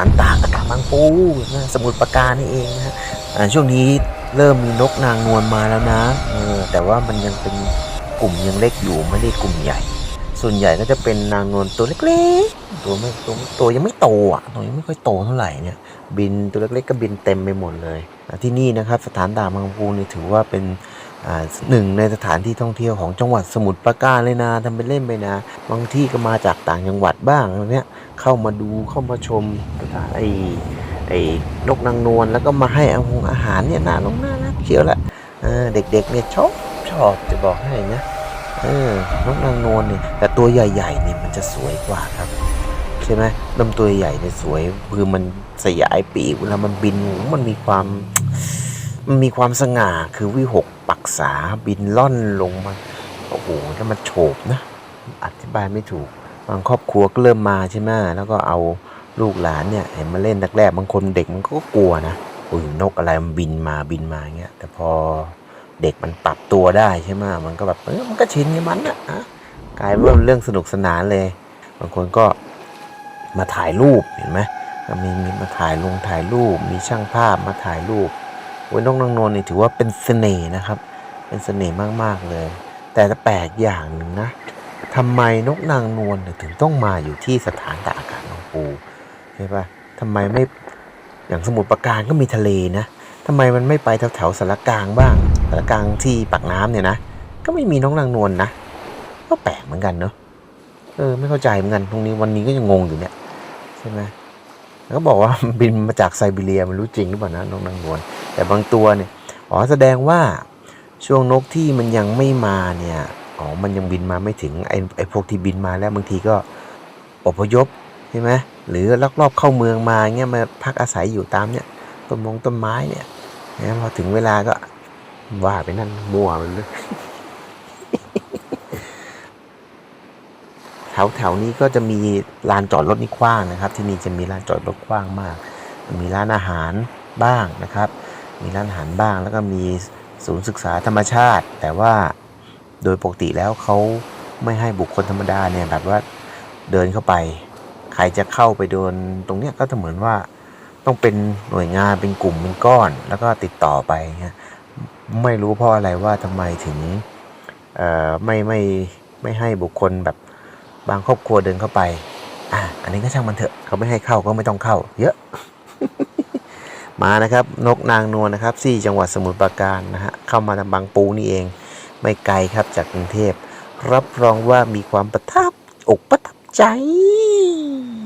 านะสมุทรปราการนี่เองนะฮะช่วงนี้เริ่มมีนกนางนวลมาแล้วนะเออแต่ว่ามันยังเป็นกลุ่มยังเล็กอยู่ไม่ได้กลุ่มใหญ่ ส่วนใหญ่ก็จะเป็นนางนวลตัวเล็กๆ ตัวไม่ตัวตัวยังไม่โตอะตัวยังไม่ค่อยโตเท่าไหร่เนี่ย บินตัวเล็กๆก็บินเต็มไปหมดเลย ที่นี่นะครับสถานด่าบางปูนี่ถือว่าเป็นหนึ่งในสถานที่ท่องเที่ยวของจังหวัดสมุทรปราการเลยนะทำเป็นเล่นไปนะ บางที่ก็มาจากต่างจังหวัดบ้างอะเนี่ยเข้ามาดูเข้ามาชม ไอ้ไอ้นกนางนวลแล้วก็มาให้อาหงอาหารเนี่ยน่าลงน่ารักเชียวแหละเออเด็กๆเนี่ยชอบชอบจะบอกให้นะเออนกนางนวลเนี่ยแต่ตัวใหญ่ๆเนี่ยมันจะสวยกว่าครับใช่ไหมลำตัวใหญ่เนี่ยสวยคือมันสยายปีกเวลามันบินมันมีความมันมีความสง่าคือวิหกปักษาบินล่อนลงมาโอ้โหแล้วมันโฉบนะอธิบายไม่ถูกบางครอบครัวก็เริ่มมาใช่ไหมแล้วก็เอา ลูกหลานเนี่ยเห็นมาเล่นแรกๆบางคนเด็กมันก็กลัวนะอุ้ยนกอะไรมันบินมาบินมาเงี้ยแต่พอเด็กมันปรับตัวได้ใช่ไหมมันก็แบบเออมันก็ชินกับมันนะอะกลายเป็นเรื่องสนุกสนานเลย บางคนก็มาถ่ายรูปเห็นไหมมีมีมาถ่ายลงถ่ายรูป มีช่างภาพมาถ่ายรูปโอ้ยนกนางนวลนี่ถือว่าเป็นเสน่ห์นะครับ เป็นเสน่ห์มากๆเลย แต่แปลกอย่างหนึ่งนะทำไมนกนางนวลถึงต้องมาอยู่ที่สถานตากอากาศหนองปู ช่ปะทำไมไม่อย่างสมุทรปราการก็มีทะเลนะทำไมมันไม่ไปแถวแถวสารกลางบ้างสารกลางที่ปากน้ำเนี่ยนะก็ไม่มีนกนางนวลนะก็แปลกเหมือนกันเนาะเออไม่เข้าใจเหมือนกันตรงนี้วันนี้ก็ยังงงอยู่เนี่ยใช่ไหมแล้วก็บอกว่าบินมาจากไซบีเรียมันรู้จริงหรือเปล่านะนกนางนวลแต่บางตัวเนี่ยอ๋อแสดงว่าช่วงนกที่มันยังไม่มาเนี่ยอ๋อมันยังบินมาไม่ถึงไอ้ไอ้พวกที่บินมาแล้วบางทีก็อพยพ ใช่ไหมหรือลักลอบเข้าเมืองมาเงี้ยมาพักอาศัยอยู่ตามเนี่ยต้นมงต้นไม้เนี่ยนะพอถึงเวลาก็ว่าไปนั่นมั่วไปเลยแถวแถวนี้ก็จะมีลานจอดรถนี่กว้างนะครับ ที่นี่จะมีลานจอดรถกว้างมาก มีร้านอาหารบ้างนะครับ มีร้านอาหารบ้างแล้วก็มีศูนย์ศึกษาธรรมชาติ แต่ว่าโดยปกติแล้วเขาไม่ให้บุคคลธรรมดาเนี่ยแบบว่าเดินเข้าไป รจะเข้าไปเดินตรงเนี้ยก็จะเหมือนว่าต้องเป็นหน่วยงานเป็นกลุ่มเป็นก้อน แล้วก็ติดต่อไปเงี้ยไม่รู้เพราะอะไรว่าทำไมถึงเอ่อไม่ไม่ไม่ให้บุคคลแบบบางครอบครัวเดินเข้าไปอะอันนี้ก็ช่างมันเถอะเขาไม่ให้เข้าก็ไม่ต้องเข้า เยอะ มานะครับ นกนางนวลนะครับที่จังหวัดสมุทรปราการนะฮะเข้ามาทางบางปูนี่เอง ไม่ไกลครับจากกรุงเทพ รับรองว่ามีความประทับอกประทับ Jahe.